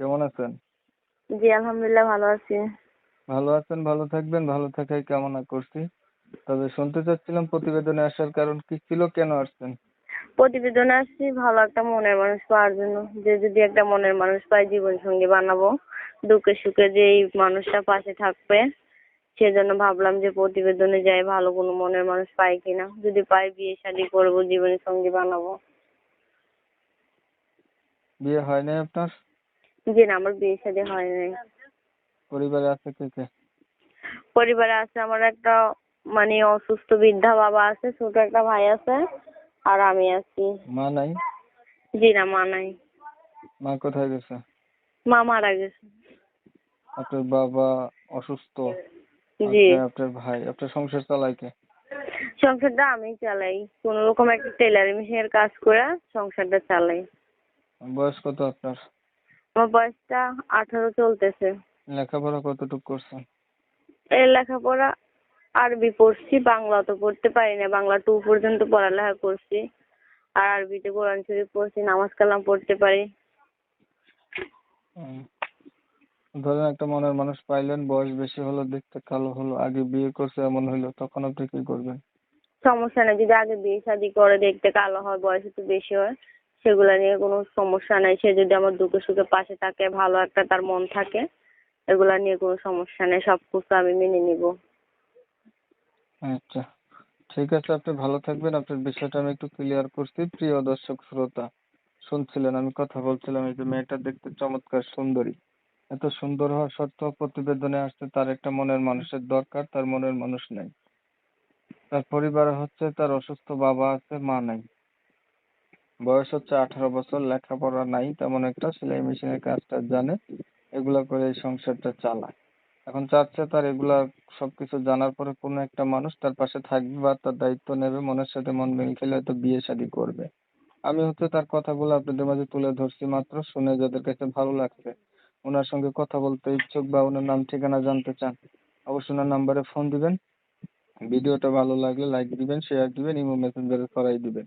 কেমন আছেন? জি আলহামদুলিল্লাহ ভালো আছি। ভালো আছেন ভালো থাকবেন ভালো থাকাই কামনা করছি। তবে শুনতে চাচ্ছিলাম প্রতিবেদনে আসার কারণ কি ছিল কেন আসছেন? প্রতিবেদনে আসছি ভালো একটা মনের মানুষ পাওয়ার জন্য। যে যদি একটা মনের মানুষ পাই জীবন সঙ্গী বানাবো। দুঃখে সুখে যে এই মানুষটা পাশে থাকবে সেজন্য ভাবলাম যে প্রতিবেদনে যাই ভালো কোনো মনের মানুষ পাই কিনা। যদি পাই বিয়ে শাদী করব জীবন সঙ্গী বানাবো। বিয়ে হয় নাই আপনার? জি না আমার বিয়ে শাদী হয় নাই। পরিবারে আছে কে কে? পরিবারে আছে আমার একটা মানে অসুস্থ বৃদ্ধা বাবা আছে ছোট একটা ভাই আছে আর আমি আছি। মা নাই? জি না মা নাই। মা কোথায় গেছে? মা মারা গেছে। আপনার বাবা অসুস্থ? জি। আপনি, আপনার ভাই আপনার সংসার চালায় কে? সংসারটা আমি চালাই। কোন রকম একটা টেলার মেশিনের কাজ করে সংসারটা চালাই। বয়স কত আপনার? আমার বয়সটা আঠারো চলতেছে। লেখাপড়া কতটুকু করছেন? এই লেখাপড়া আরবি পড়ছি বাংলা তো পড়তে পারি না। বাংলা টু পর্যন্ত পড়ালেখা করছি। আর আরবিতে কোরআন শরীফ পড়ছি নামাজ কালাম পড়তে পারি। ধরেন একটা মনের মানুষ পাইলেন বয়স বেশি হলো দেখতে কালো হলো আগে বিয়ে করছে এমন হইল তখন আপনি কি করবেন? সমস্যা নেই যদি আগে বিয়ে শাদি করে দেখতে কালো হয় বয়স একটু বেশি হয় সেগুলা নিয়ে কোনো সমস্যা নাই। সে যদি আমার দুঃখে সুখে পাশে থাকে, ভালো একটা তার মন থাকে, এগুলা নিয়ে কোনো সমস্যা নেই, সব কিছু আমি মেনে নিব। আচ্ছা ঠিক আছে, আপনি ভালো থাকবেন। আপনার বিষয়টা আমি একটু ক্লিয়ার করছি। প্রিয় দর্শক, শ্রোতা, শুনছিলেন, আমি কথা বলছিলাম, এই যে মেয়েটা দেখতে চমৎকার, সুন্দরী। এত সুন্দর হওয়া সত্ত্বেও প্রতিবেদনে আসছে, তার একটা মনের মানুষের দরকার, তার মনের মানুষ নাই। তার পরিবারে হচ্ছে, তার অসুস্থ বাবা আছে, মা নাই। বয়স হচ্ছে আঠারো বছর, লেখাপড়া নাই, তেমন একটা সেলাই মেশিনের কাজটা জানে, এগুলা করে সংসারটা চালায়। এখন চাচ্ছে তার এগুলা সবকিছু জানার পরে কোনো একটা মানুষ তার পাশে থাকবে বা তার দায়িত্ব নেবে, মনের সাথে মন মিল খেলে হয়তো বিয়ে শাদী করবে। আমি হচ্ছে তার কথাগুলো আপনাদের মাঝে তুলে ধরছি মাত্র, শুনে যাদের কাছে ভালো লাগছে, ওনার সঙ্গে কথা বলতে ইচ্ছুক বা ওনার নাম ঠিকানা জানতে চান, অবশ্যই ওনার নাম্বারে ফোন দিবেন। ভিডিওটা ভালো লাগলে লাইক দিবেন শেয়ার দিবেন, ইমো মেসেঞ্জারে ছড়াই দিবেন।